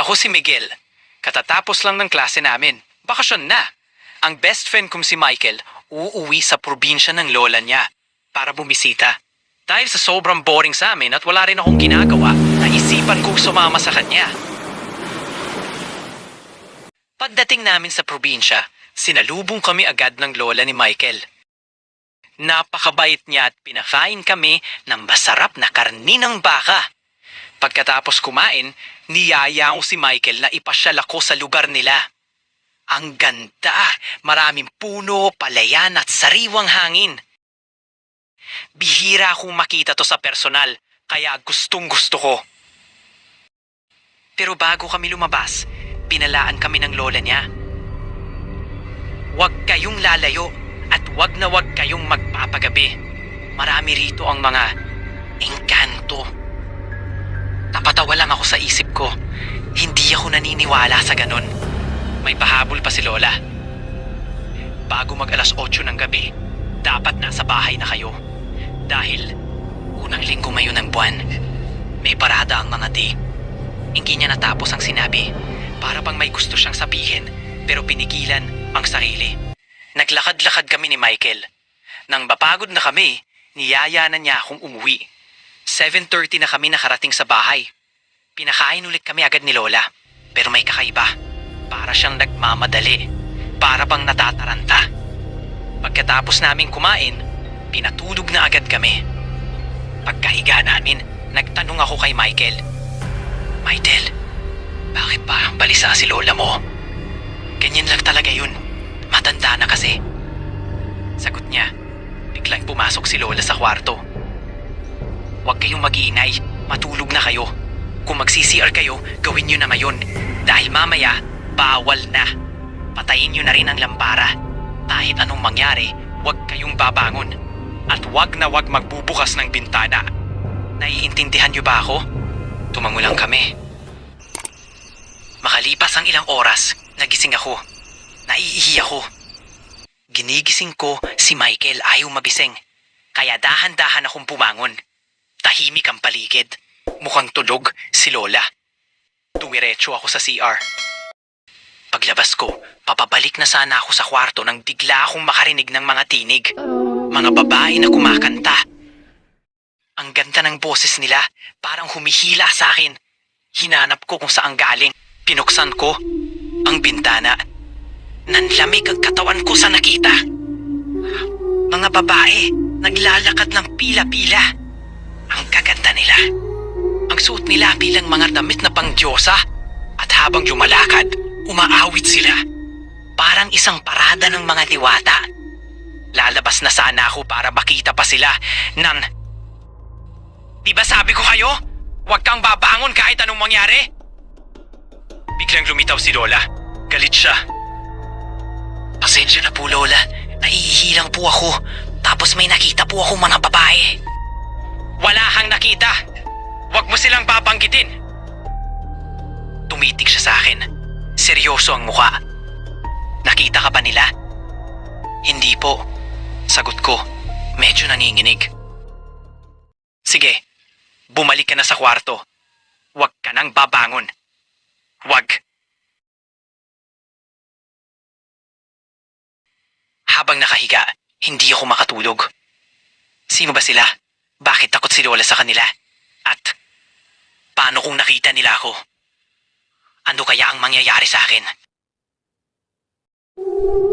Ako si Miguel. Katatapos lang ng klase namin. Bakasyon na. Ang best friend kong si Michael, uuwi sa probinsya ng lola niya para bumisita. Dahil sa sobrang boring sa amin at wala rin akong ginagawa, naisipan kong sumama sa kanya. Pagdating namin sa probinsya, sinalubong kami agad ng lola ni Michael. Napakabait niya at pinakain kami ng masarap na karni ng baka. Pagkatapos kumain, niyaya ko si Michael na ipasyal ako sa lugar nila. Ang ganda, maraming puno, palayan at sariwang hangin. Bihira akong makita to sa personal, kaya gustong gusto ko. Pero bago kami lumabas, pinalaan kami ng lola niya. Huwag kayong lalayo at huwag na huwag kayong magpapagabi. Marami rito ang mga engkanto. Lang ako sa isip ko. Hindi ako naniniwala sa ganon. May pahabol pa si Lola. Bago mag alas 8 ng gabi, dapat nasa bahay na kayo. Dahil unang linggo ngayon ng buwan, may parada ang mga day. Hindi niya natapos ang sinabi. Para bang may gusto siyang sabihin, pero pinigilan ang sarili. Naglakad-lakad kami ni Michael. Nang mapagod na kami, niyaya na niya akong umuwi. 7.30 na kami nakarating sa bahay. Pinakain ulit kami agad ni Lola. Pero may kakaiba. Para siyang nagmamadali. Para bang natataranta. Pagkatapos namin kumain, pinatulog na agad kami. Pagkahiga namin, nagtanong ako kay Michael. Michael, bakit parang balisa si Lola mo? Ganyan lang talaga yun. Matanda na kasi. Sagot niya, biglang pumasok si Lola sa kwarto. Huwag kayong mag-iingay, matulog na kayo. Kung mag-CCR kayo, gawin nyo na ngayon. Dahil mamaya, bawal na. Patayin nyo na rin ang lampara. Kahit anong mangyari, huwag kayong babangon. At huwag na huwag magbubukas ng bintana. Naiintindihan nyo ba ako? Tumango lang kami. Makalipas ang ilang oras, nagising ako. Naiihi ako. Ginigising ko si Michael ayaw magising. Kaya dahan-dahan akong pumangon. Tahimik ang paligid. Mukhang tulog si Lola. Dumiretso ako sa CR. Paglabas ko, papabalik na sana ako sa kwarto nang bigla akong makarinig ng mga tinig. Mga babae na kumakanta. Ang ganda ng boses nila, parang humihila sa akin. Hinanap ko kung saan galing. Pinuksan ko ang bintana. Nanlamig ang katawan ko sa nakita. Mga babae, naglalakad ng pila-pila. Ang kaganda nila. Ang suot nila bilang mga damit na pangdiyosa. At habang lumalakad, umaawit sila. Parang isang parada ng mga diwata. Lalabas na sana ako para makita pa sila nan... Di ba sabi ko kayo? Huwag kang babangon kahit anong mangyari. Biglang lumitaw si Lola. Galit siya. Pasensya na po Lola. Naiihi lang po ako. Tapos may nakita po ako mga babae. Wala kang nakita. Mo silang babanggitin. Tumitig siya sa akin. Seryoso ang mukha. Nakita ka ba nila? Hindi po. Sagot ko. Medyo nanginginig. Sige, bumalik ka na sa kwarto. Huwag ka nang babangon. Huwag. Habang nakahiga, hindi ako makatulog. Sino ba sila? Bakit takot si Lola sa kanila? At paano kung nakita nila ako? Ano kaya ang mangyayari sa akin?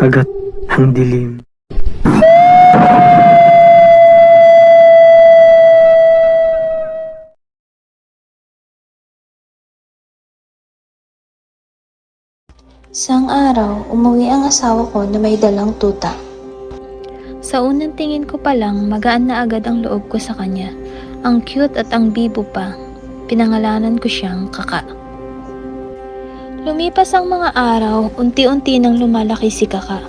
Kagat ang dilim. Isang araw, umuwi ang asawa ko na may dalang tuta. Sa unang tingin ko pa lang, magaan na agad ang loob ko sa kanya. Ang cute at ang bibo pa. Pinangalanan ko siyang kaka. Lumipas ang mga araw, unti-unti nang lumalaki si kaka.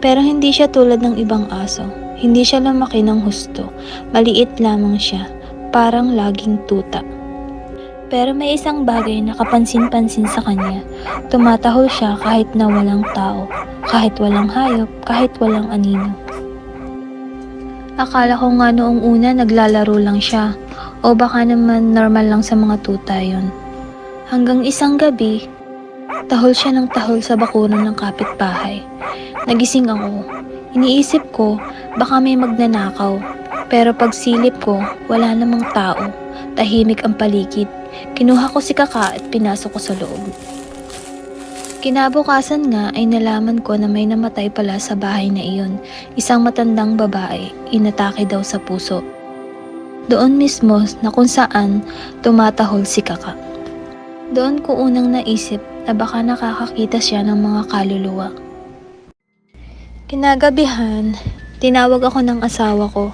Pero hindi siya tulad ng ibang aso. Hindi siya lumaki ng husto. Maliit lamang siya. Parang laging tuta. Pero may isang bagay na kapansin-pansin sa kanya. Tumatahol siya kahit na walang tao, kahit walang hayop, kahit walang anino. Akala ko nga noong una naglalaro lang siya, o baka naman normal lang sa mga tuta yon. Hanggang isang gabi, tahol siya ng tahol sa bakuran ng kapitbahay. Nagising ako. Iniisip ko, baka may magnanakaw. Pero pagsilip ko, wala namang tao. Tahimik ang paligid. Kinuha ko si Kaka at pinasok ko sa loob. Kinabukasan nga ay nalaman ko na may namatay pala sa bahay na iyon. Isang matandang babae, inatake daw sa puso. Doon mismo na kung saan tumatahol si Kaka. Doon ko unang naisip na baka nakakakita siya ng mga kaluluwa. Kinagabihan, tinawag ako ng asawa ko.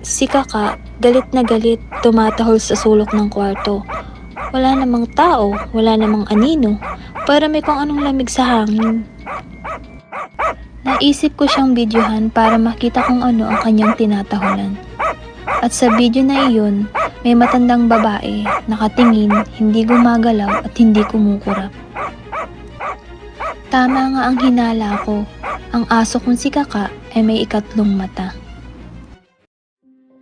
Si Kaka, galit na galit, tumatahol sa sulok ng kwarto. Wala namang tao, wala namang anino, para may kung anong lamig sa hangin. Naisip ko siyang videohan para makita kung ano ang kanyang tinatahulan. At sa video na iyon, may matandang babae, nakatingin, hindi gumagalaw at hindi kumukurap. Tama nga ang hinala ko, ang aso kong si Kaka ay may ikatlong mata.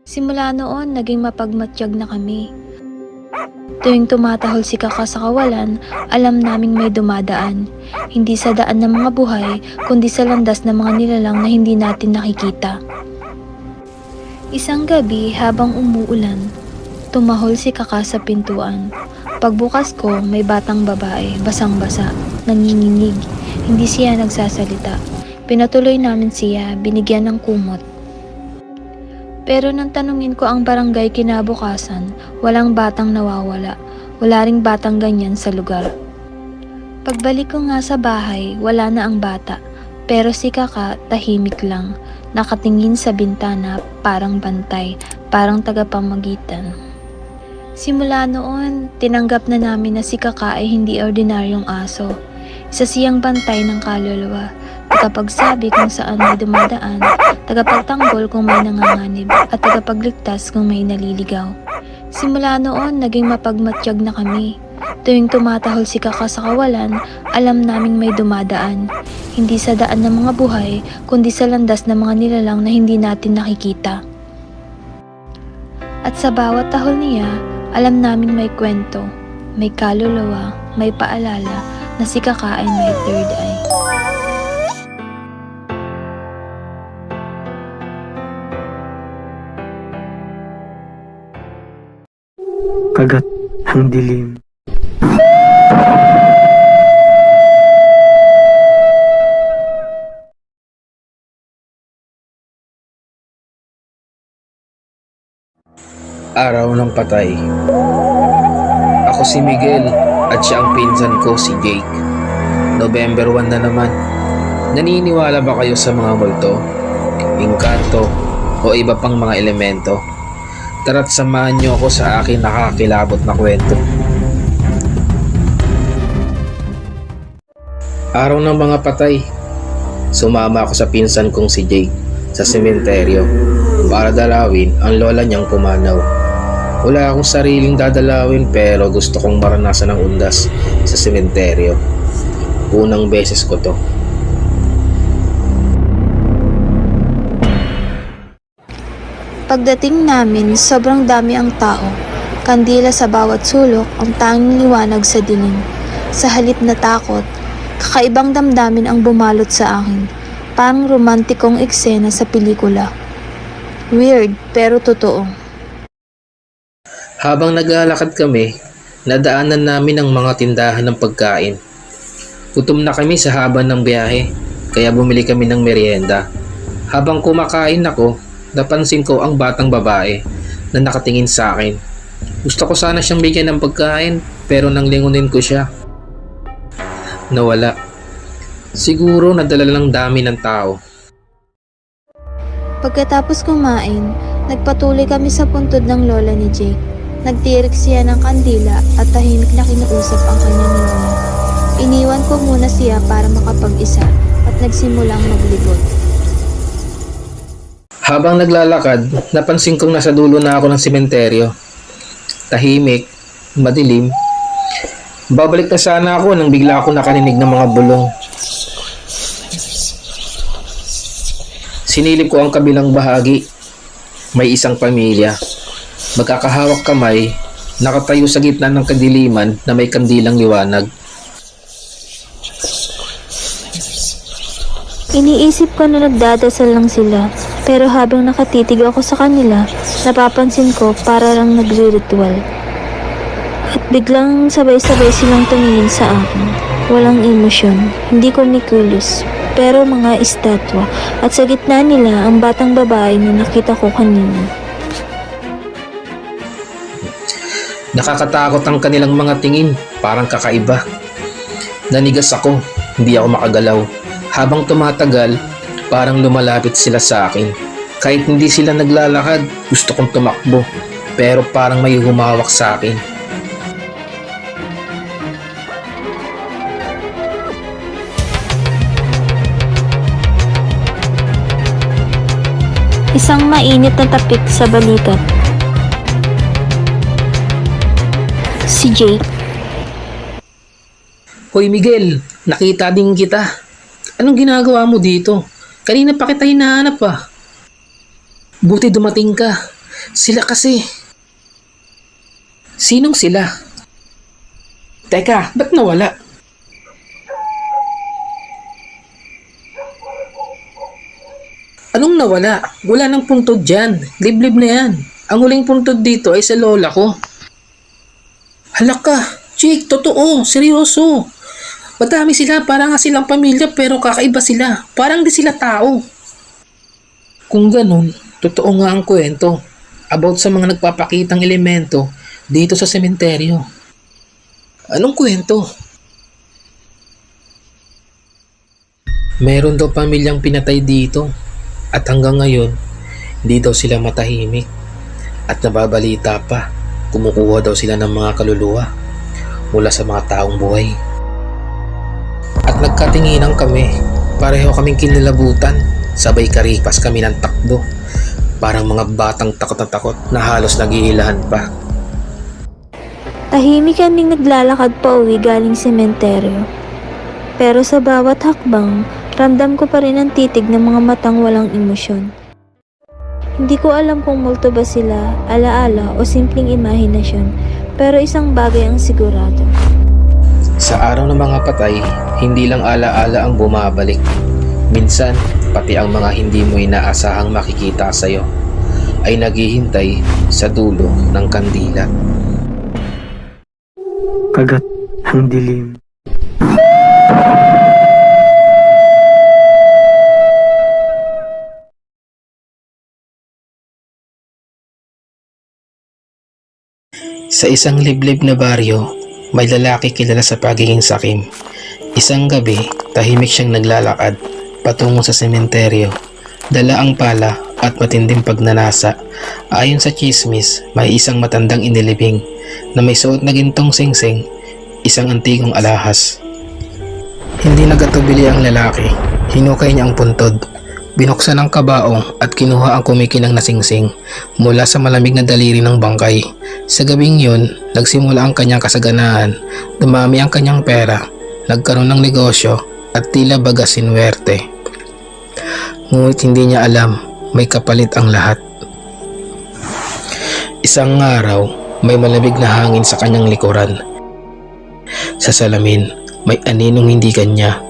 Simula noon, naging mapagmatsyag na kami. Tuwing tumatahol si Kaka sa kawalan, alam naming may dumadaan. Hindi sa daan ng mga buhay, kundi sa landas ng mga nilalang na hindi natin nakikita. Isang gabi habang umuulan, tumahol si Kaka sa pintuan. Pagbukas ko, may batang babae, basang-basa, nanginginig. Hindi siya nagsasalita. Pinatuloy namin siya, binigyan ng kumot. Pero nang tanungin ko ang barangay kinabukasan, walang batang nawawala. Wala ring batang ganyan sa lugar. Pagbalik ko nga sa bahay, wala na ang bata. Pero si Kaka tahimik lang, nakatingin sa bintana parang bantay, parang tagapamagitan. Simula noon, tinanggap na namin na si Kaka ay hindi ordinaryong aso. Isa siyang bantay ng kaluluwa, tagapagsabi kung saan may dumadaan, tagapagtanggol kung may nanganganib, at tagapagligtas kung may naliligaw. Simula noon, naging mapagmatsyag na kami. Tuwing tumatahol si Kaka sa kawalan, alam naming may dumadaan. Hindi sa daan ng mga buhay, kundi sa landas ng mga nilalang na hindi natin nakikita. At sa bawat tahol niya, alam naming may kwento, may kaluluwa, may paalala na si Kaka ay may third eye. Kagat ang dilim. Araw ng patay. Ako si Miguel at siya ang pinsan ko si Jake. November 1 na naman. Naniniwala ba kayo sa mga multo, engkanto, o iba pang mga elemento? Tara't samahan niyo ako sa akin nakakilabot na kwento. Araw ng mga patay. Sumama ako sa pinsan kong si Jake sa sementeryo para dalawin ang lola niyang pumanaw. Wala akong sariling dadalawin pero gusto kong maranasan ang undas sa sementeryo. Unang beses ko to. Pagdating namin, sobrang dami ang tao. Kandila sa bawat sulok ang tanging liwanag sa dilim. Sa halip na takot, kakaibang damdamin ang bumalot sa akin. Parang romantikong eksena sa pelikula. Weird, pero totoo. Habang naglalakad kami, nadaanan namin ang mga tindahan ng pagkain. Gutom na kami sa haba ng biyahe, kaya bumili kami ng merienda. Habang kumakain ako, napansin ko ang batang babae na nakatingin sa akin. Gusto ko sana siyang bigyan ng pagkain, pero nang lingunin ko siya. Nawala. Siguro nadala lang dami ng tao. Pagkatapos kumain, nagpatuloy kami sa puntod ng lola ni Jake. Nagtirik siya ng kandila at tahimik na kinuusap ang kanyang lola. Iniwan ko muna siya para makapag-isa at nagsimulang maglibot. Habang naglalakad, napansin kong nasa dulo na ako ng sementeryo. Tahimik, madilim. Babalik na sana ako nang bigla ako nakaninig ng mga bulong. Sinilip ko ang kabilang bahagi. May isang pamilya. Magkakahawak kamay, nakatayo sa gitna ng kadiliman na may kandilang liwanag. Iniisip ko na nagdadasal lang sila, pero habang nakatitig ako sa kanila, napapansin ko para lang nagre-ritual. At biglang sabay-sabay silang tumingin sa akin. Walang emosyon, hindi kumikilos, pero mga estatwa. At sa gitna nila ang batang babae na nakita ko kanina. Nakakatakot ang kanilang mga tingin, parang kakaiba. Nanigas ako, hindi ako makagalaw. Habang tumatagal, parang lumalapit sila sa akin. Kahit hindi sila naglalakad, gusto kong tumakbo. Pero parang may humawak sa akin. Isang mainit na tapik sa balikat. Si Jake. Hoy Miguel, nakita din kita. Anong ginagawa mo dito? Kanina pa kita hinahanap pa. Buti dumating ka. Sila kasi. Sinong sila? Teka, ba't nawala? Anong nawala? Wala nang puntod dyan. Liblib na yan. Ang huling puntod dito ay sa lola ko. Halak ka. Jake, totoo. Seryoso. Madami sila, parang nga silang pamilya pero kakaiba sila. Parang di sila tao. Kung ganun, totoo nga ang kwento about sa mga nagpapakitang elemento dito sa sementeryo. Anong kwento? Meron daw pamilyang pinatay dito at hanggang ngayon, hindi daw sila matahimik at nababalita pa kumukuha daw sila ng mga kaluluwa mula sa mga taong buhay. At nagkatinginan kami, pareho kaming kinalabutan, sabay karipas kami ng takbo. Parang mga batang takot na takot na halos naghihilahan pa. Tahimik kaming naglalakad pa uwi galing sementeryo. Pero sa bawat hakbang, ramdam ko pa rin ang titig ng mga matang walang emosyon. Hindi ko alam kung multo ba sila, alaala o simpleng imahinasyon, pero isang bagay ang sigurado. Sa araw ng mga patay, hindi lang alaala ang bumabalik. Minsan, pati ang mga hindi mo inaasahang makikita sa'yo ay naghihintay sa dulo ng kandila. Kagat ang dilim. Sa isang liblib na baryo, may lalaki kilala sa pagiging sakim. Isang gabi, tahimik siyang naglalakad patungo sa sementeryo. Dala ang pala at matinding pagnanasa. Ayon sa chismis, may isang matandang inilibing na may suot na gintong singsing, isang antigong alahas. Hindi nagatubili ang lalaki. Hinukay niya ang puntod. Binuksan ang kabaong at kinuha ang kumikinang na singsing mula sa malamig na daliri ng bangkay. Sa gabing yun, nagsimula ang kanyang kasaganaan. Dumami ang kanyang pera. Nagkaroon ng negosyo at tila baga sinwerte. Ngunit hindi niya alam, may kapalit ang lahat. Isang araw, may malamig na hangin sa kanyang likuran. Sa salamin, may aninong hindi kanya.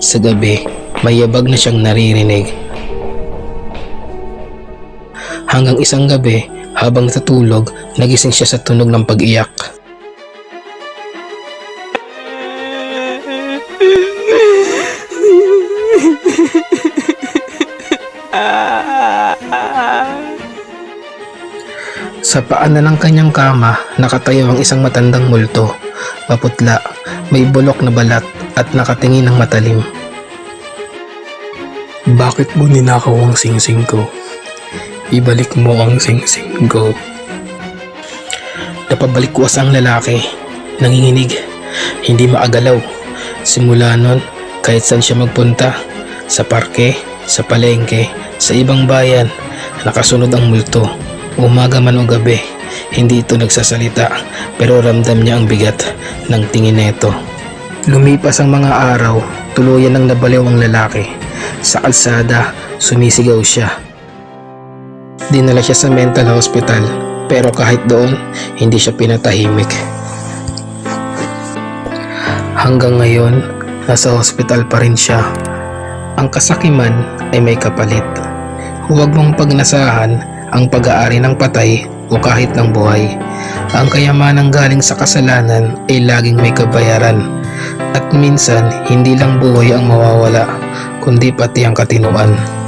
Sa gabi, may yabag na siyang naririnig. Hanggang isang gabi, habang natutulog, nagising siya sa tunog ng pag-iyak. Sa paanan ng kanyang kama, nakatayo ang isang matandang multo. Maputla, may bulok na balat at nakatingin ng matalim. Bakit mo ninakaw ang singsing ko? Ibalik mo ang singsing ko. Napabalik ko ang lalaki. Nanginginig. Hindi maagalaw. Simula nun, kahit saan siya magpunta. Sa parke, sa palengke, sa ibang bayan, nakasunod ang multo. Umaga man o gabi, hindi ito nagsasalita pero ramdam niya ang bigat ng tingin nito. Lumipas ang mga araw, tuluyan ng nabaliw ang lalaki. Sa kalsada, sumisigaw siya. Dinala siya sa mental hospital Pero kahit doon, hindi siya pinatahimik. Hanggang ngayon, nasa hospital pa rin siya. Ang kasakiman ay may kapalit. Huwag mong pagnasahan ang pag-aari ng patay o kahit ng buhay. Ang kayamanang galing sa kasalanan ay laging may kabayaran. At minsan, hindi lang buhay ang mawawala, kundi pati ang katinuan.